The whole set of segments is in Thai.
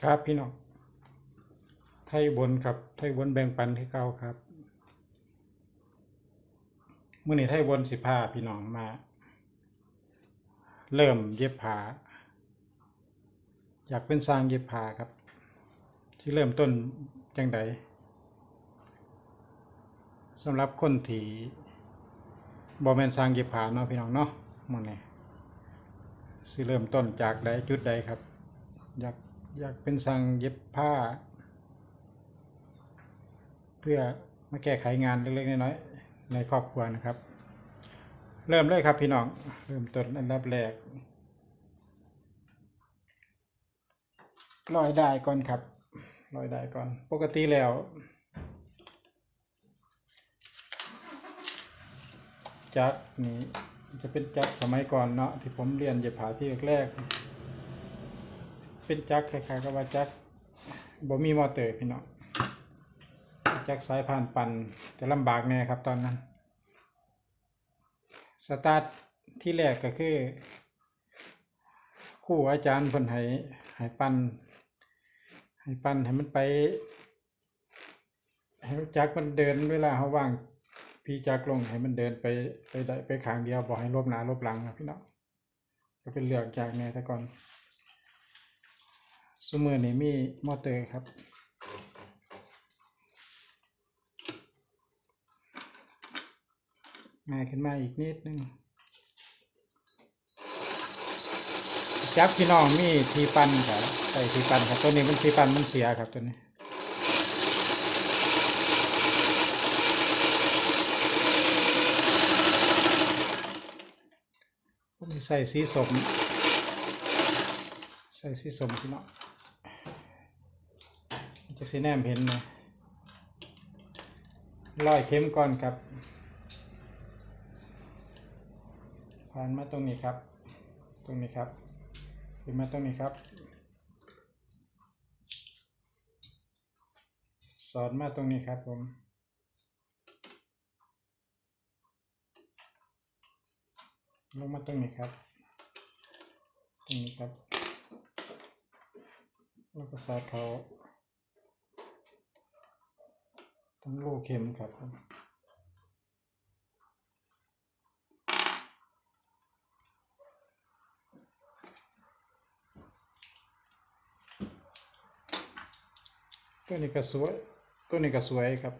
ครับพี่น้อง ไทยบนครับ ไทยบนแบ่งปันที่เก้าครับ เมื่อนี้ไทยบนสิพาพี่น้องมา เริ่มเย็บผ้า อยากเป็นสร้างเย็บผ้าครับ ที่เริ่มต้นจังใดสำหรับคนที่บอแมนสร้างเย็บผ้าเนาะพี่น้องเนาะมื่อนี้สิเริ่มต้นจากใดจุดใดครับอยาก อยากเป็นสั่งเย็บผ้า เพื่อมาแก้ไขงานเล็กๆน้อยๆในครอบครัวนะครับ เริ่มเลยครับพี่น้อง เริ่มต้นอันดับแรกลอยได้ก่อนครับลอยได้ก่อน ปกติแล้ว จักนี้จะเป็นจักสมัยก่อนเนาะที่ผมเรียนเย็บผ้าที่แรกๆ เป็นจักรคล้ายๆกับว่าจักรบ่มีมอเตอร์พี่น้องจักรสายผ่านปั่นจะลำบากแน่ครับตอนนั้น สตาร์ทที่แรกก็คือ คู่อาจารย์เพิ่นให้ให้ปั่นให้ปั่นให้มันไปให้จักรมันเดินเวลาเขาว่างพี่จักรลงให้มันเดินไปไปได้ไปขางเดียวบอกให้ลบหน้าลบหลังนะพี่น้องก็เป็นเลือกจากแน่แต่ก่อน สมือนี้มีมอเตอร์ครับง่ายขึ้นมาอีกนิดนึงจับพี่น้องมีทีปันครับใส่ทีปันครับ ตัวนี้มันทีปันมันเสียครับตัวนี้ใส่สีสมใส่สีสมพี่น้อง จะสีแนมเห็นไหมร้อยเข็มก่อนครับผ่านมาตรงนี้ครับ ตรงนี้ครับขึ้นมาตรงนี้ครับสอดมาตรงนี้ครับผมลงมาตรงนี้ครับ ตรงนี้ครับ แล้วก็ใส่เขา ทั้งโลเข็มครับตัวนี้ก็สวย ตัวนี้ก็สวยครับ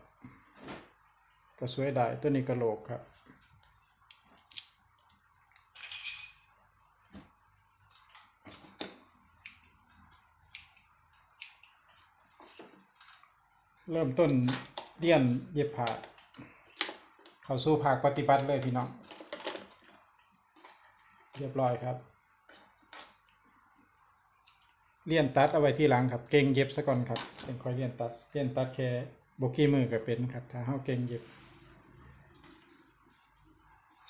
ก็สวยได้ ตัวนี้ก็โหลกครับเริ่มต้น เรียนเย็บผ้าเข้าสู่ภาคปฏิบัติเลยพี่น้อง เรียบร้อยครับเรียนตัดเอาไว้ที่หลังครับ เก่งเย็บซะก่อนครับเป็นค่อยเรียนตัดเรียนตัดแค่บกี้มือก็เป็นครับ ถ้าเฮาเก่งเย็บ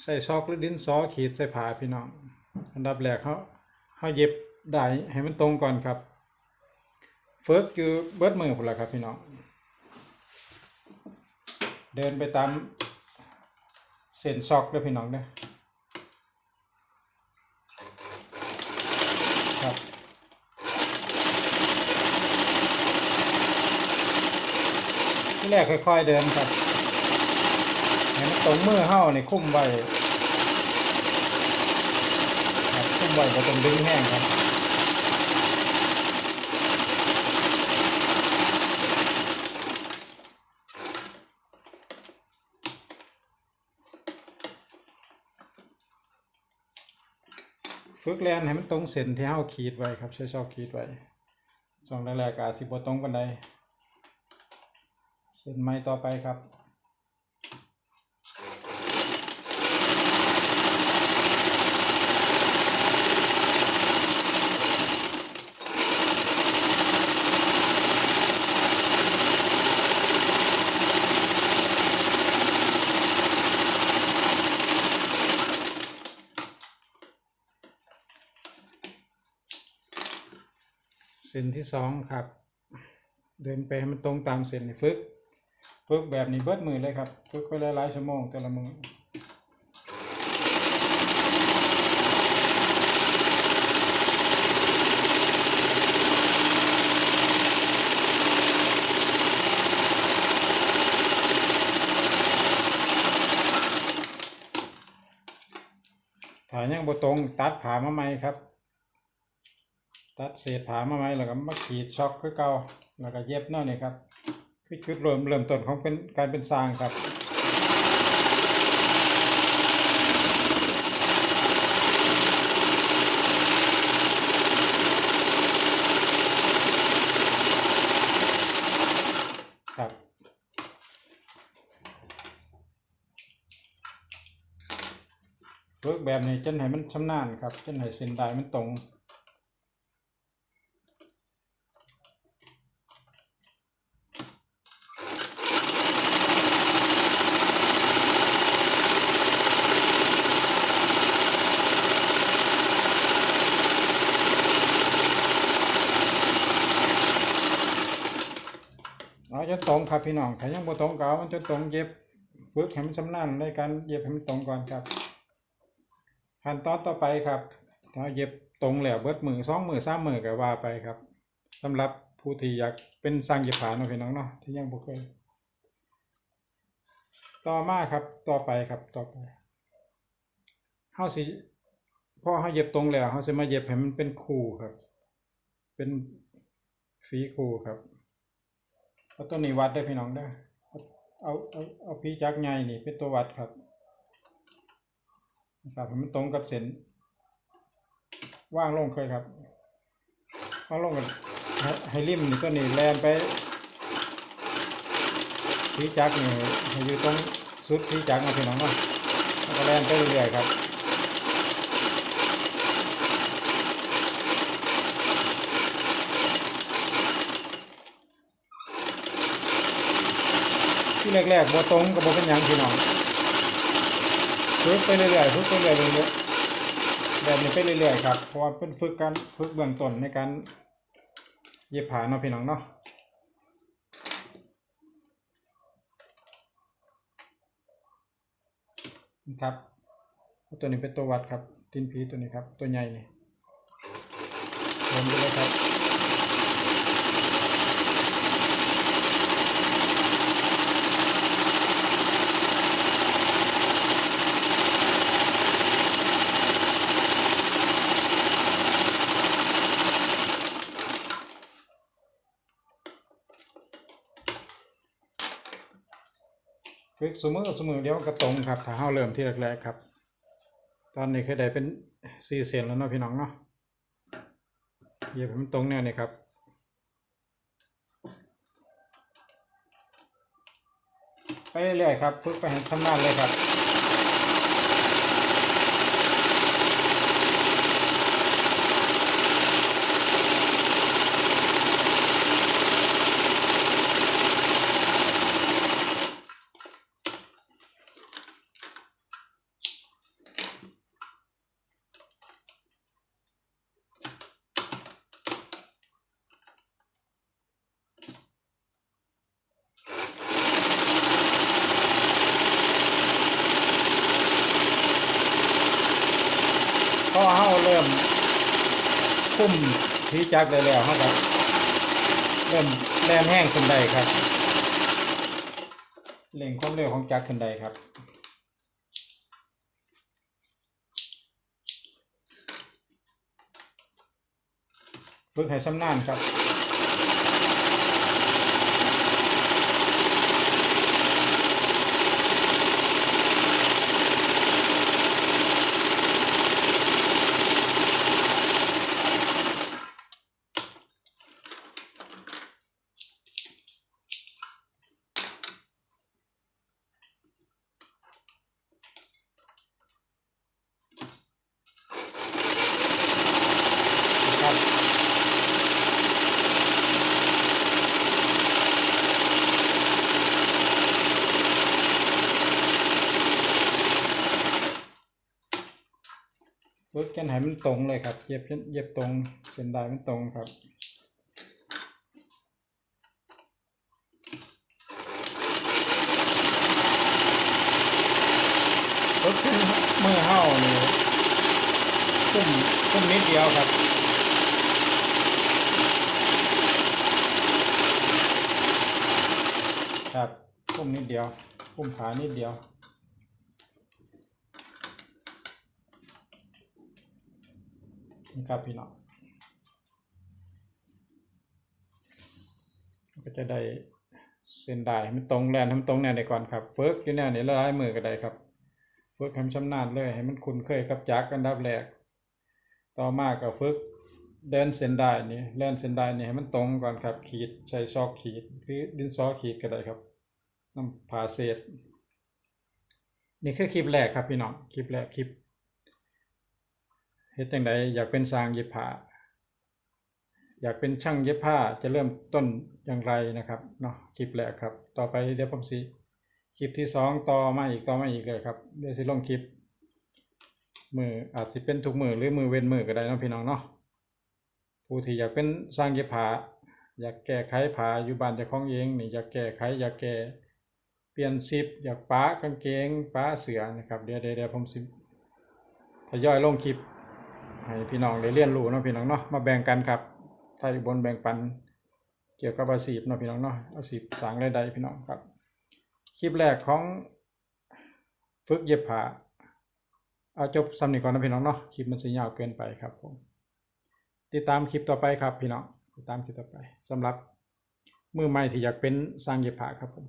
ใส่ซอกหรือดินซอขีดใส่ผ้าพี่น้อง อันดับแรกเขาเขาเย็บได้ให้มันตรงก่อนครับเฟิร์สคือเบิร์ดมือพุ่นละครับพี่น้อง เดินไปตามเส้นซอกเด้อพี่น้องเด้อครับที่แรกค่อยๆเดินครับให้มันตรงมือเฮานี่คุ้มไว้ครับคุ้มไว้ก็ต้องดึงแห้งครับ ฝึกแลนให้มันตรงเส้นที่เฮาขีดไว้ครับใช้ชอบขีดไว้สองแรกๆก็อาจสิบ่ตรงกันใดเส้นไม้ต่อไปครับ เส้นที่สองครับ เดินไปให้มันตรงตามเส้นนี่ฝึกฝึกแบบนี้เบิดมือเลยครับฝึกไปหลายๆชั่วโมงแต่ละมือถ้ายังบ่ตรงตัดผ่ามาใหม่ครับ ตัดเศษผามาใหมแล้วก็มาขีดช็อกคือเก่าแล้วก็เย็บเนาะนี่ครับคือจุดเริ่มเริ่มต้นของเป็นการเป็นสร้างครับครับฝึกแบบนี้จนให้มันชำนาญครับจนให้เส้นได้มันตรง ตรงครับพี่น้องถ้ายังบ่ตรงก็เอามันจะตรงเย็บฝึกให้มันชำนาญในการเย็บให้มันตรงก่อนครับขั้นตอนต่อไปครับถ้าเย็บตรงแล้วเบิดมือสองมือสามมือก็ว่าไปครับสำหรับผู้ที่อยากเป็นสร้างเย็บผ้าเนาะพี่น้องเนาะที่ยังบ่เคยต่อมาครับต่อไปครับต่อไปเฮาสิพอเฮาเย็บตรงแล้วเฮาสิมาเย็บให้มันเป็นคู่ครับ เป็นฝีคู่ครับ เอาตัวนี้วัดได้พี่น้องได้เอาเอาเอาพี่จักรใหญ่นี่เป็นตัววัดครับครับมันตรงกับเส้นว่างลงเคยครับว่างลงกันให้ให้ริมนี่ตัวนี้แลนไปพี่จักนี่ให้อยู่ตรงสุดพี่จักรนะพี่น้องเนาะแล้วก็แลนไปเรื่อยๆครับ แรกๆบ่ตรงกับบ่เป็นหยังพี่น้องฝึกไปเรื่อยๆฝึกไปเรื่อยๆเรื่อยๆแบบนี้ไปเรื่อยๆครับเพราะว่าเป็นฝึกการฝึกเบื้องต้นในการเย็บผ้าเนาะพี่น้องเนาะครับตัวนี้เป็นตัววัดครับตีนผีตัวนี้ครับ ตัวใหญ่นี่ลงไปเลยครับ ฝึกสมือสมือเดียวมันก็ตรงครับถ้าเฮาเริ่มที่แรกๆครับ ตอนนี้เคยได้เป็นสี่เซนแล้วเนาะพี่น้องเนาะเหยียบให้มันตรงแนวนี่ครับไปเรื่อยๆครับฝึกไปให้ชำนาญเลยครับ พอเฮาเริ่ม คุ้มทีจักได้แล้วเฮาก็เริ่มแรนแห้งขึ้นได้ครับเร่งความเร็วของจักรขึ้นได้ครับฝึกให้ชำนาญครับ ฝึกกันให้มันตรงเลยครับ เย็บจนเย็บตรงเส้นได้มันตรงครับฝึกขึ้นมือเห่านี่คุ้มคุ้มนิดเดียวครับครับคุ้มนิดเดียวคุ้มขานิดเดียว นี่ครับพี่น้องก็จะได้เส้นได้ให้มันตรงแลนให้มันตรงแนวไหนก่อนครับเฟิร์กอยู่แนวนี้ละลายมือก็ได้ครับเฟิร์กให้มันชำนาญเลยให้มันคุ้นเคยกับจักรอันดับแรก ต่อมาก็ฝึกเดินเส้นได้นี่เล่นเส้นได้นี่ให้มันตรงก่อนครับ ขีดใช้ซอกขีดหรือดินสอขีดก็ได้ครับน้ำผ่าเศษ นี่คือคลิปแรกครับพี่น้องคลิปแรกคลิป เฮ็ดจังไดอยากเป็นสร้างเย็บผ้าอยากเป็นช่างเย็บผ้าจะเริ่มต้นอย่างไรนะครับเนาะคลิปแรกครับ ต่อไปเดี๋ยวผมสิคลิปที่สองต่อมาอีกต่อมาอีกเลยครับเดี๋ยวสิลงคลิป มืออาจจะเป็นทุกมือหรือมือเว้นมือก็ได้นะพี่น้องเนาะผู้ที่อยากเป็นสร้างเย็บผ้าอยากแก้ไขผ้าอยู่บ้านเจ้าของเองนี่อยากแก้ไขอยากแก้เปลี่ยนซิปอยากป้ากางเกงป้าเสือนะครับเดี๋ยวเดี๋ยวเดี๋ยวผมสิทยอยลงคลิป ให้พี่น้องได้เรียนรู้เนาะพี่น้องเนาะมาแบ่งกันครับไทยบนแบ่งปันเกี่ยวกับอาชีพเนาะพี่น้องเนาะอาชีพสางรายได้พี่น้องครับ คลิปแรกของฝึกเย็บผ้าเอาจบสำนีก่อนนะพี่น้องเนาะคลิปมันจะยาวเกินไปครับผมติดตามคลิปต่อไปครับพี่น้องติดตามคลิปต่อไปสำหรับมือใหม่ที่อยากเป็นสร้างเย็บผ้าครับผม